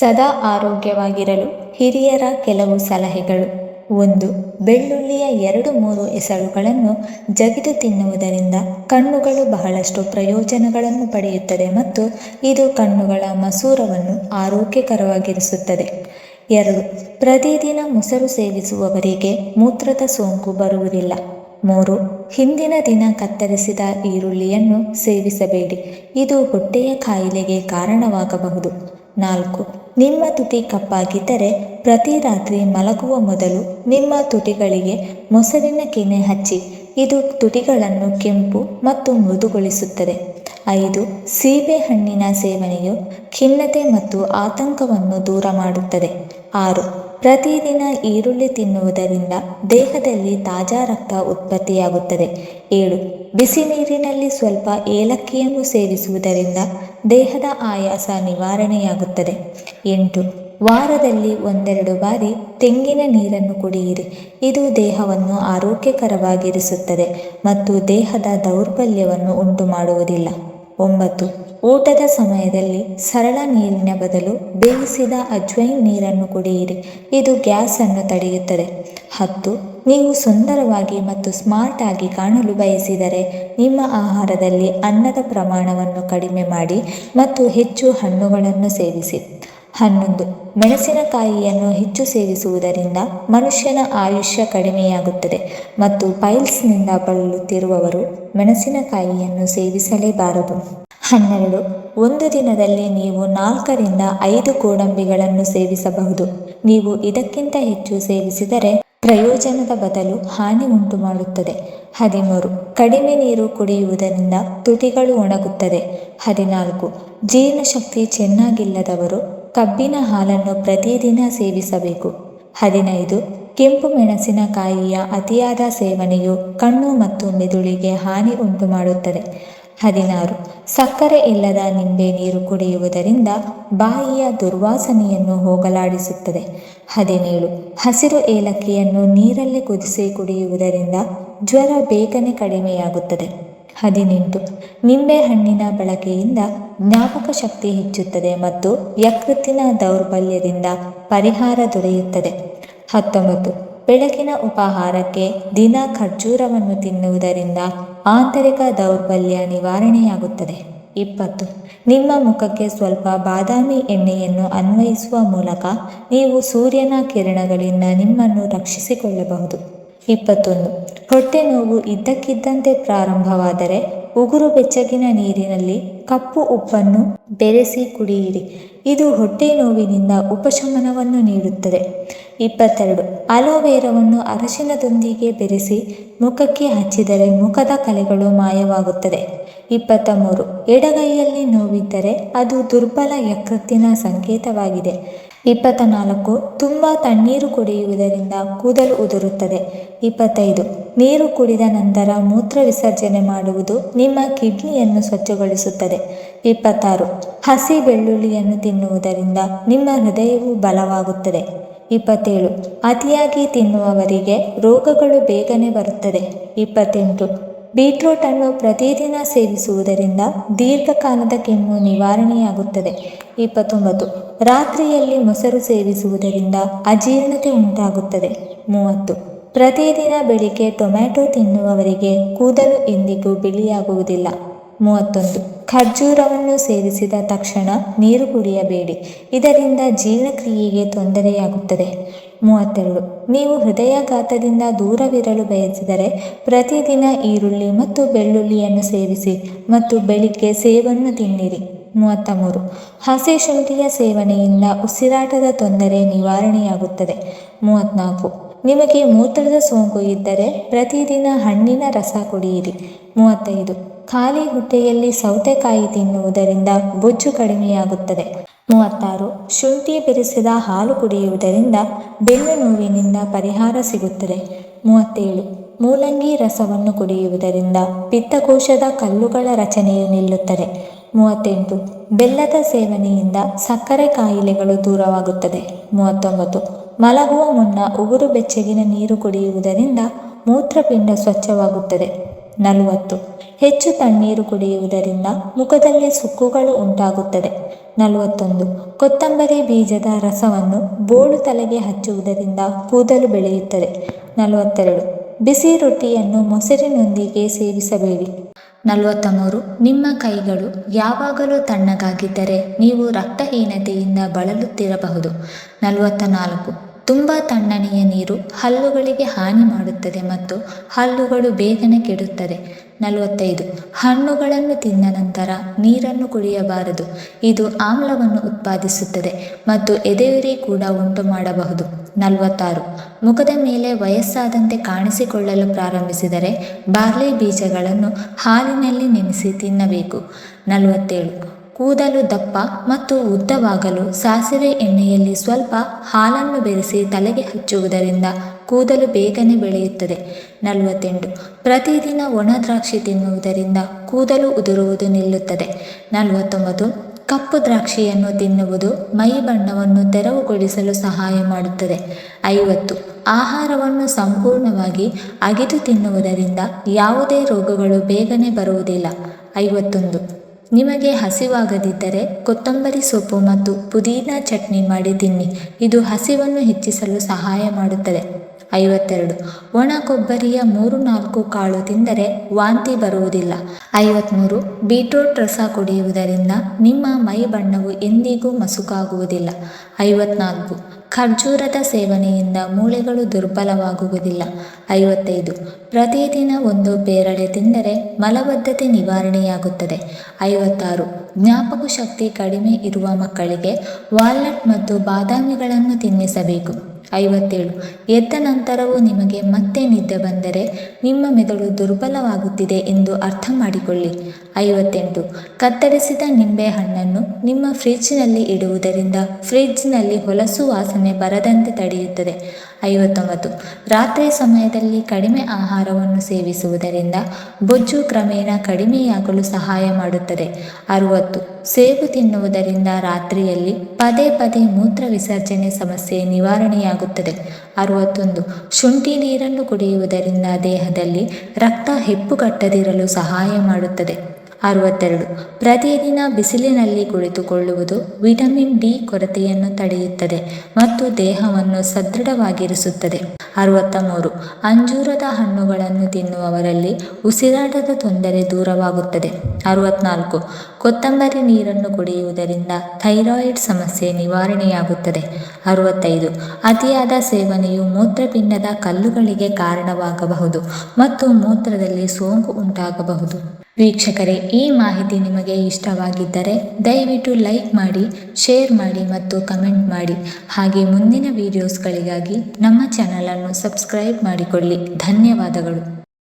ಸದಾ ಆರೋಗ್ಯವಾಗಿರಲು ಹಿರಿಯರ ಕೆಲವು ಸಲಹೆಗಳು. ಒಂದು, ಬೆಳ್ಳುಳ್ಳಿಯ ಎರಡು ಮೂರು ಎಸಳುಗಳನ್ನು ಜಗಿದು ತಿನ್ನುವುದರಿಂದ ಕಣ್ಣುಗಳು ಬಹಳಷ್ಟು ಪ್ರಯೋಜನಗಳನ್ನು ಪಡೆಯುತ್ತದೆ ಮತ್ತು ಇದು ಕಣ್ಣುಗಳ ಮಸೂರವನ್ನು ಆರೋಗ್ಯಕರವಾಗಿರಿಸುತ್ತದೆ. ಎರಡು, ಪ್ರತಿದಿನ ಮೊಸರು ಸೇವಿಸುವವರಿಗೆ ಮೂತ್ರದ ಸೋಂಕು ಬರುವುದಿಲ್ಲ. ಮೂರು, ಹಿಂದಿನ ದಿನ ಕತ್ತರಿಸಿದ ಈರುಳ್ಳಿಯನ್ನು ಸೇವಿಸಬೇಡಿ. ಇದು ಹೊಟ್ಟೆಯ ಕಾಯಿಲೆಗೆ ಕಾರಣವಾಗಬಹುದು. ನಾಲ್ಕು ನಿಮ್ಮ ತುಟಿ ಕಪ್ಪಾಗಿದ್ದರೆ ಪ್ರತಿ ರಾತ್ರಿ ಮಲಗುವ ಮೊದಲು ನಿಮ್ಮ ತುಟಿಗಳಿಗೆ ಮೊಸರಿನ ಕೆನೆ ಹಚ್ಚಿ, ಇದು ತುಟಿಗಳನ್ನು ಕೆಂಪು ಮತ್ತು ಮೃದುಗೊಳಿಸುತ್ತದೆ. ಐದು ಸೀಬೆಹಣ್ಣಿನ ಸೇವನೆಯು ಖಿನ್ನತೆ ಮತ್ತು ಆತಂಕವನ್ನು ದೂರ ಮಾಡುತ್ತದೆ. ಆರು ಪ್ರತಿದಿನ ಈರುಳ್ಳಿ ತಿನ್ನುವುದರಿಂದ ದೇಹದಲ್ಲಿ ತಾಜಾ ರಕ್ತ ಉತ್ಪತ್ತಿಯಾಗುತ್ತದೆ. ಏಳು ಬಿಸಿ ನೀರಿನಲ್ಲಿ ಸ್ವಲ್ಪ ಏಲಕ್ಕಿಯನ್ನು ಸೇವಿಸುವುದರಿಂದ ದೇಹದ ಆಯಾಸ ನಿವಾರಣೆಯಾಗುತ್ತದೆ. ಎಂಟು, ವಾರದಲ್ಲಿ ಒಂದೆರಡು ಬಾರಿ ತೆಂಗಿನ ನೀರನ್ನು ಕುಡಿಯಿರಿ. ಇದು ದೇಹವನ್ನು ಆರೋಗ್ಯಕರವಾಗಿರಿಸುತ್ತದೆ ಮತ್ತು ದೇಹದ ದೌರ್ಬಲ್ಯವನ್ನು ಉಂಟು ಮಾಡುವುದಿಲ್ಲ ಒಂಬತ್ತು. ಊಟದ ಸಮಯದಲ್ಲಿ ಸರಳ ನೀರಿನ ಬದಲು ಬೇಯಿಸಿದ ಅಜ್ವೈನ್ ನೀರನ್ನು ಕುಡಿಯಿರಿ. ಇದು ಗ್ಯಾಸನ್ನು ತಡೆಯುತ್ತದೆ. ಹತ್ತು. ನೀವು ಸುಂದರವಾಗಿ ಮತ್ತು ಸ್ಮಾರ್ಟ್ ಆಗಿ ಕಾಣಲು ಬಯಸಿದರೆ ನಿಮ್ಮ ಆಹಾರದಲ್ಲಿ ಅನ್ನದ ಪ್ರಮಾಣವನ್ನು ಕಡಿಮೆ ಮಾಡಿ ಮತ್ತು ಹೆಚ್ಚು ಹಣ್ಣುಗಳನ್ನು ಸೇವಿಸಿ. ಹನ್ನೊಂದು. ಮೆಣಸಿನಕಾಯಿಯನ್ನು ಹೆಚ್ಚು ಸೇವಿಸುವುದರಿಂದ ಮನುಷ್ಯನ ಆಯುಷ್ಯ ಕಡಿಮೆಯಾಗುತ್ತದೆ ಮತ್ತು ಪೈಲ್ಸ್ನಿಂದ ಬಳಲುತ್ತಿರುವವರು ಮೆಣಸಿನಕಾಯಿಯನ್ನು ಸೇವಿಸಲೇಬಾರದು. ಹನ್ನೆರಡು. ಒಂದು ದಿನದಲ್ಲಿ ನೀವು ನಾಲ್ಕರಿಂದ ಐದು ಗೋಡಂಬಿಗಳನ್ನು ಸೇವಿಸಬಹುದು. ನೀವು ಇದಕ್ಕಿಂತ ಹೆಚ್ಚು ಸೇವಿಸಿದರೆ ಪ್ರಯೋಜನದ ಬದಲು ಹಾನಿ ಉಂಟು ಮಾಡುತ್ತದೆ ಹದಿಮೂರು. ಕಡಿಮೆ ನೀರು ಕುಡಿಯುವುದರಿಂದ ತುಟಿಗಳು ಒಣಗುತ್ತದೆ. ಹದಿನಾಲ್ಕು. ಜೀರ್ಣಶಕ್ತಿ ಚೆನ್ನಾಗಿಲ್ಲದವರು ಕಬ್ಬಿನ ಹಾಲನ್ನು ಪ್ರತಿದಿನ ಸೇವಿಸಬೇಕು. ಹದಿನೈದು. ಕೆಂಪು ಮೆಣಸಿನಕಾಯಿಯ ಅತಿಯಾದ ಸೇವನೆಯು ಕಣ್ಣು ಮತ್ತು ಮೆದುಳಿಗೆ ಹಾನಿ ಉಂಟು ಮಾಡುತ್ತದೆ ಹದಿನಾರು. ಸಕ್ಕರೆ ಇಲ್ಲದ ನಿಂಬೆ ನೀರು ಕುಡಿಯುವುದರಿಂದ ಬಾಯಿಯ ದುರ್ವಾಸನೆಯನ್ನು ಹೋಗಲಾಡಿಸುತ್ತದೆ. ಹದಿನೇಳು. ಹಸಿರು ಏಲಕ್ಕಿಯನ್ನು ನೀರಲ್ಲಿ ಕುದಿಸಿ ಕುಡಿಯುವುದರಿಂದ ಜ್ವರ ಬೇಗನೆ ಕಡಿಮೆಯಾಗುತ್ತದೆ. ಹದಿನೆಂಟು. ನಿಂಬೆಹಣ್ಣಿನ ಬಳಕೆಯಿಂದ ಜ್ಞಾಪಕ ಶಕ್ತಿ ಹೆಚ್ಚುತ್ತದೆ ಮತ್ತು ಯಕೃತ್ತಿನ ದೌರ್ಬಲ್ಯದಿಂದ ಪರಿಹಾರ ದೊರೆಯುತ್ತದೆ. ಹತ್ತೊಂಬತ್ತು. ಬೆಳಗಿನ ಉಪಹಾರಕ್ಕೆ ದಿನ ಖರ್ಜೂರವನ್ನು ತಿನ್ನುವುದರಿಂದ ಆಂತರಿಕ ದೌರ್ಬಲ್ಯ ನಿವಾರಣೆಯಾಗುತ್ತದೆ. ಇಪ್ಪತ್ತು. ನಿಮ್ಮ ಮುಖಕ್ಕೆ ಸ್ವಲ್ಪ ಬಾದಾಮಿ ಎಣ್ಣೆಯನ್ನು ಅನ್ವಯಿಸುವ ಮೂಲಕ ನೀವು ಸೂರ್ಯನ ಕಿರಣಗಳಿಂದ ನಿಮ್ಮನ್ನು ರಕ್ಷಿಸಿಕೊಳ್ಳಬಹುದು. ಇಪ್ಪತ್ತೊಂದು. ಹೊಟ್ಟೆ ನೋವು ಇದ್ದಕ್ಕಿದ್ದಂತೆ ಪ್ರಾರಂಭವಾದರೆ ಉಗುರು ಬೆಚ್ಚಗಿನ ನೀರಿನಲ್ಲಿ ಕಪ್ಪು ಉಪ್ಪನ್ನು ಬೆರೆಸಿ ಕುಡಿಯಿರಿ. ಇದು ಹೊಟ್ಟೆ ನೋವಿನಿಂದ ಉಪಶಮನವನ್ನು ನೀಡುತ್ತದೆ. ಇಪ್ಪತ್ತೆರಡು. ಅಲೋವೆರಾವನ್ನು ಅರಶಿನದೊಂದಿಗೆ ಬೆರೆಸಿ ಮುಖಕ್ಕೆ ಹಚ್ಚಿದರೆ ಮುಖದ ಕಲೆಗಳು ಮಾಯವಾಗುತ್ತದೆ. ಇಪ್ಪತ್ತ ಮೂರು ಎಡಗೈಯಲ್ಲಿ ನೋವಿದ್ದರೆ ಅದು ದುರ್ಬಲ ಯಕೃತ್ತಿನ ಸಂಕೇತವಾಗಿದೆ. ಇಪ್ಪತ್ತ ನಾಲ್ಕು ತುಂಬ ತಣ್ಣೀರು ಕುಡಿಯುವುದರಿಂದ ಕೂದಲು ಉದುರುತ್ತದೆ. ಇಪ್ಪತ್ತೈದು, ನೀರು ಕುಡಿದ ನಂತರ ಮೂತ್ರ ವಿಸರ್ಜನೆ ಮಾಡುವುದು ನಿಮ್ಮ ಕಿಡ್ನಿಯನ್ನು ಸ್ವಚ್ಛಗೊಳಿಸುತ್ತದೆ. ಇಪ್ಪತ್ತಾರು, ಹಸಿ ಬೆಳ್ಳುಳ್ಳಿಯನ್ನು ತಿನ್ನುವುದರಿಂದ ನಿಮ್ಮ ಹೃದಯವು ಬಲವಾಗುತ್ತದೆ. ಇಪ್ಪತ್ತೇಳು, ಅತಿಯಾಗಿ ತಿನ್ನುವವರಿಗೆ ರೋಗಗಳು ಬೇಗನೆ ಬರುತ್ತದೆ. ಇಪ್ಪತ್ತೆಂಟು ಬೀಟ್ರೂಟನ್ನು ಪ್ರತಿದಿನ ಸೇವಿಸುವುದರಿಂದ ದೀರ್ಘಕಾಲದ ಕೆಮ್ಮು ನಿವಾರಣೆಯಾಗುತ್ತದೆ. ಇಪ್ಪತ್ತೊಂಬತ್ತು ರಾತ್ರಿಯಲ್ಲಿ ಮೊಸರು ಸೇವಿಸುವುದರಿಂದ ಅಜೀರ್ಣತೆ ಉಂಟಾಗುತ್ತದೆ. ಮೂವತ್ತು. ಪ್ರತಿದಿನ ಬೆಳಿಗ್ಗೆ ಟೊಮ್ಯಾಟೊ ತಿನ್ನುವವರಿಗೆ ಕೂದಲು ಎಂದಿಗೂ ಬಿಳಿಯಾಗುವುದಿಲ್ಲ. ಮೂವತ್ತೊಂದು. ಖರ್ಜೂರವನ್ನು ಸೇವಿಸಿದ ತಕ್ಷಣ ನೀರು ಕುಡಿಯಬೇಡಿ. ಇದರಿಂದ ಜೀರ್ಣಕ್ರಿಯೆಗೆ ತೊಂದರೆಯಾಗುತ್ತದೆ. ಮೂವತ್ತೆರಡು. ನೀವು ಹೃದಯಾಘಾತದಿಂದ ದೂರವಿರಲು ಬಯಸಿದರೆ ಪ್ರತಿದಿನ ಈರುಳ್ಳಿ ಮತ್ತು ಬೆಳ್ಳುಳ್ಳಿಯನ್ನು ಸೇವಿಸಿ ಮತ್ತು ಬೆಳಿಗ್ಗೆ ಸೇವನ್ನು ತಿನ್ನಿರಿ. ಮೂವತ್ತ ಮೂರು ಹಸಿ ಶುಂಠಿಯ ಸೇವನೆಯಿಂದ ಉಸಿರಾಟದ ತೊಂದರೆ ನಿವಾರಣೆಯಾಗುತ್ತದೆ. ಮೂವತ್ತ್ನಾಲ್ಕು ನಿಮಗೆ ಮೂತ್ರದ ಸೋಂಕು ಇದ್ದರೆ ಪ್ರತಿದಿನ ಹಣ್ಣಿನ ರಸ ಕುಡಿಯಿರಿ. ಮೂವತ್ತೈದು. ಖಾಲಿ ಹೊಟ್ಟೆಯಲ್ಲಿ ಸೌತೆಕಾಯಿ ತಿನ್ನುವುದರಿಂದ ಬೊಜ್ಜು ಕಡಿಮೆಯಾಗುತ್ತದೆ. ಮೂವತ್ತಾರು. ಶುಂಠಿ ಬೆರೆಸಿದ ಹಾಲು ಕುಡಿಯುವುದರಿಂದ ಬೆನ್ನು ನೋವಿನಿಂದ ಪರಿಹಾರ ಸಿಗುತ್ತದೆ. ಮೂವತ್ತೇಳು. ಮೂಲಂಗಿ ರಸವನ್ನು ಕುಡಿಯುವುದರಿಂದ ಪಿತ್ತಕೋಶದ ಕಲ್ಲುಗಳ ರಚನೆಯು ನಿಲ್ಲುತ್ತದೆ. ಮೂವತ್ತೆಂಟು. ಬೆಲ್ಲದ ಸೇವನೆಯಿಂದ ಸಕ್ಕರೆ ಕಾಯಿಲೆಗಳು ದೂರವಾಗುತ್ತದೆ. ಮೂವತ್ತೊಂಬತ್ತು. ಮಲಗುವ ಮುನ್ನ ಉಗುರು ಬೆಚ್ಚಗಿನ ನೀರು ಕುಡಿಯುವುದರಿಂದ ಮೂತ್ರಪಿಂಡ ಸ್ವಚ್ಛವಾಗುತ್ತದೆ. ನಲವತ್ತು. ಹೆಚ್ಚು ತಣ್ಣೀರು ಕುಡಿಯುವುದರಿಂದ ಮುಖದಲ್ಲಿ ಸುಕ್ಕುಗಳು ಉಂಟಾಗುತ್ತದೆ. ನಲವತ್ತೊಂದು. ಕೊತ್ತಂಬರಿ ಬೀಜದ ರಸವನ್ನು ಬೋಳು ತಲೆಗೆ ಹಚ್ಚುವುದರಿಂದ ಕೂದಲು ಬೆಳೆಯುತ್ತದೆ. ನಲವತ್ತೆರಡು. ಬಿಸಿ ರೊಟ್ಟಿಯನ್ನು ಮೊಸರಿನೊಂದಿಗೆ ಸೇವಿಸಬೇಡಿ. ನಲವತ್ತ ಮೂರು ನಿಮ್ಮ ಕೈಗಳು ಯಾವಾಗಲೂ ತಣ್ಣಗಾಗಿದ್ದರೆ ನೀವು ರಕ್ತಹೀನತೆಯಿಂದ ಬಳಲುತ್ತಿರಬಹುದು. ನಲವತ್ತ ನಾಲ್ಕು ತುಂಬ ತಣ್ಣನೆಯ ನೀರು ಹಲ್ಲುಗಳಿಗೆ ಹಾನಿ ಮಾಡುತ್ತದೆ ಮತ್ತು ಹಲ್ಲುಗಳು ಬೇಗನೆ ಕೆಡುತ್ತದೆ ನಲವತ್ತೈದು. ಹಣ್ಣುಗಳನ್ನು ತಿಂದ ನಂತರ ನೀರನ್ನು ಕುಡಿಯಬಾರದು. ಇದು ಆಮ್ಲವನ್ನು ಉತ್ಪಾದಿಸುತ್ತದೆ ಮತ್ತು ಎದೆಯುರಿ ಕೂಡ ಉಂಟು ಮಾಡಬಹುದು. ನಲವತ್ತಾರು. ಮುಖದ ಮೇಲೆ ವಯಸ್ಸಾದಂತೆ ಕಾಣಿಸಿಕೊಳ್ಳಲು ಪ್ರಾರಂಭಿಸಿದರೆ ಬಾರ್ಲಿ ಬೀಜಗಳನ್ನು ಹಾಲಿನಲ್ಲಿ ನೆನೆಸಿ ತಿನ್ನಬೇಕು. ನಲವತ್ತೇಳು. ಕೂದಲು ದಪ್ಪ ಮತ್ತು ಉದ್ದವಾಗಲು ಸಾಸಿವೆ ಎಣ್ಣೆಯಲ್ಲಿ ಸ್ವಲ್ಪ ಹಾಲನ್ನು ಬೆರೆಸಿ ತಲೆಗೆ ಹಚ್ಚುವುದರಿಂದ ಕೂದಲು ಬೇಗನೆ ಬೆಳೆಯುತ್ತದೆ. ನಲವತ್ತೆಂಟು. ಪ್ರತಿದಿನ ಒಣ ದ್ರಾಕ್ಷಿ ತಿನ್ನುವುದರಿಂದ ಕೂದಲು ಉದುರುವುದು ನಿಲ್ಲುತ್ತದೆ. ನಲವತ್ತೊಂಬತ್ತು. ಕಪ್ಪು ದ್ರಾಕ್ಷಿಯನ್ನು ತಿನ್ನುವುದು ಮೈ ಬಣ್ಣವನ್ನು ತೆರವುಗೊಳಿಸಲು ಸಹಾಯ ಮಾಡುತ್ತದೆ. ಐವತ್ತು. ಆಹಾರವನ್ನು ಸಂಪೂರ್ಣವಾಗಿ ಅಗಿದು ತಿನ್ನುವುದರಿಂದ ಯಾವುದೇ ರೋಗಗಳು ಬೇಗನೆ ಬರುವುದಿಲ್ಲ. ಐವತ್ತೊಂದು. ನಿಮಗೆ ಹಸಿವಾಗದಿದ್ದರೆ ಕೊತ್ತಂಬರಿ ಸೊಪ್ಪು ಮತ್ತು ಪುದೀನಾ ಚಟ್ನಿ ಮಾಡಿ ತಿನ್ನಿ. ಇದು ಹಸಿವನ್ನು ಹೆಚ್ಚಿಸಲು ಸಹಾಯ ಮಾಡುತ್ತದೆ. ಐವತ್ತೆರಡು. ಒಣ ಕೊಬ್ಬರಿಯ ಮೂರು ನಾಲ್ಕು ಕಾಳು ತಿಂದರೆ ವಾಂತಿ ಬರುವುದಿಲ್ಲ. ಐವತ್ತ್ಮೂರು ಬೀಟ್ರೂಟ್ ರಸ ಕುಡಿಯುವುದರಿಂದ ನಿಮ್ಮ ಮೈ ಬಣ್ಣವು ಎಂದಿಗೂ ಮಸುಕಾಗುವುದಿಲ್ಲ. ಐವತ್ನಾಲ್ಕು. ಖರ್ಜೂರದ ಸೇವನೆಯಿಂದ ಮೂಳೆಗಳು ದುರ್ಬಲವಾಗುವುದಿಲ್ಲ. ಐವತ್ತೈದು. ಪ್ರತಿದಿನ ಒಂದು ಪೇರಳೆ ತಿಂದರೆ ಮಲಬದ್ಧತೆ ನಿವಾರಣೆಯಾಗುತ್ತದೆ. ಐವತ್ತಾರು. ಜ್ಞಾಪಕ ಶಕ್ತಿ ಕಡಿಮೆ ಇರುವ ಮಕ್ಕಳಿಗೆ ವಾಲ್ನಟ್ ಮತ್ತು ಬಾದಾಮಿಗಳನ್ನು ತಿನ್ನಿಸಬೇಕು. ಐವತ್ತೇಳು. ಎದ್ದ ನಂತರವೂ ನಿಮಗೆ ಮತ್ತೆ ನಿದ್ದೆ ಬಂದರೆ ನಿಮ್ಮ ಮೆದುಳು ದುರ್ಬಲವಾಗುತ್ತಿದೆ ಎಂದು ಅರ್ಥ ಮಾಡಿಕೊಳ್ಳಿ ಐವತ್ತೆಂಟು. ಕತ್ತರಿಸಿದ ನಿಂಬೆಹಣ್ಣನ್ನು ನಿಮ್ಮ ಫ್ರಿಜ್ನಲ್ಲಿ ಇಡುವುದರಿಂದ ಫ್ರಿಜ್ನಲ್ಲಿ ಹೊಲಸು ವಾಸನೆ ಬರದಂತೆ ತಡೆಯುತ್ತದೆ. ಐವತ್ತೊಂಬತ್ತು. ರಾತ್ರಿ ಸಮಯದಲ್ಲಿ ಕಡಿಮೆ ಆಹಾರವನ್ನು ಸೇವಿಸುವುದರಿಂದ ಬೊಜ್ಜು ಕ್ರಮೇಣ ಕಡಿಮೆಯಾಗಲು ಸಹಾಯ ಮಾಡುತ್ತದೆ. ಅರುವತ್ತು. ಸೇಬು ತಿನ್ನುವುದರಿಂದ ರಾತ್ರಿಯಲ್ಲಿ ಪದೇ ಪದೇ ಮೂತ್ರ ವಿಸರ್ಜನೆ ಸಮಸ್ಯೆ ನಿವಾರಣೆಯಾಗುತ್ತದೆ. ಅರುವತ್ತೊಂದು. ಶುಂಠಿ ನೀರನ್ನು ಕುಡಿಯುವುದರಿಂದ ದೇಹದಲ್ಲಿ ರಕ್ತ ಹೆಪ್ಪುಗಟ್ಟದಿರಲು ಸಹಾಯ ಮಾಡುತ್ತದೆ. ಅರುವತ್ತೆರಡು. ಪ್ರತಿದಿನ ಬಿಸಿಲಿನಲ್ಲಿ ಕುಳಿತುಕೊಳ್ಳುವುದು ವಿಟಮಿನ್ ಡಿ ಕೊರತೆಯನ್ನು ತಡೆಯುತ್ತದೆ ಮತ್ತು ದೇಹವನ್ನು ಸದೃಢವಾಗಿರಿಸುತ್ತದೆ. ಅರವತ್ತ ಮೂರು ಅಂಜೂರದ ಹಣ್ಣುಗಳನ್ನು ತಿನ್ನುವವರಲ್ಲಿ ಉಸಿರಾಟದ ತೊಂದರೆ ದೂರವಾಗುತ್ತದೆ. ಅರವತ್ನಾಲ್ಕು. ಕೊತ್ತಂಬರಿ ನೀರನ್ನು ಕುಡಿಯುವುದರಿಂದ ಥೈರಾಯ್ಡ್ ಸಮಸ್ಯೆ ನಿವಾರಣೆಯಾಗುತ್ತದೆ. ಅರವತ್ತೈದು. ಅತಿಯಾದ ಸೇವನೆಯು ಮೂತ್ರಪಿಂಡದ ಕಲ್ಲುಗಳಿಗೆ ಕಾರಣವಾಗಬಹುದು ಮತ್ತು ಮೂತ್ರದಲ್ಲಿ ಸೋಂಕು ಉಂಟಾಗಬಹುದು. ವೀಕ್ಷಕರೇ, ಈ ಮಾಹಿತಿ ನಿಮಗೆ ಇಷ್ಟವಾಗಿದ್ದರೆ ದಯವಿಟ್ಟು ಲೈಕ್ ಮಾಡಿ, ಶೇರ್ ಮಾಡಿ ಮತ್ತು ಕಮೆಂಟ್ ಮಾಡಿ. ಹಾಗೆ ಮುಂದಿನ ವೀಡಿಯೋಸ್ಗಳಿಗಾಗಿ ನಮ್ಮ ಚಾನಲನ್ನು ಸಬ್ಸ್ಕ್ರೈಬ್ ಮಾಡಿಕೊಳ್ಳಿ. ಧನ್ಯವಾದಗಳು.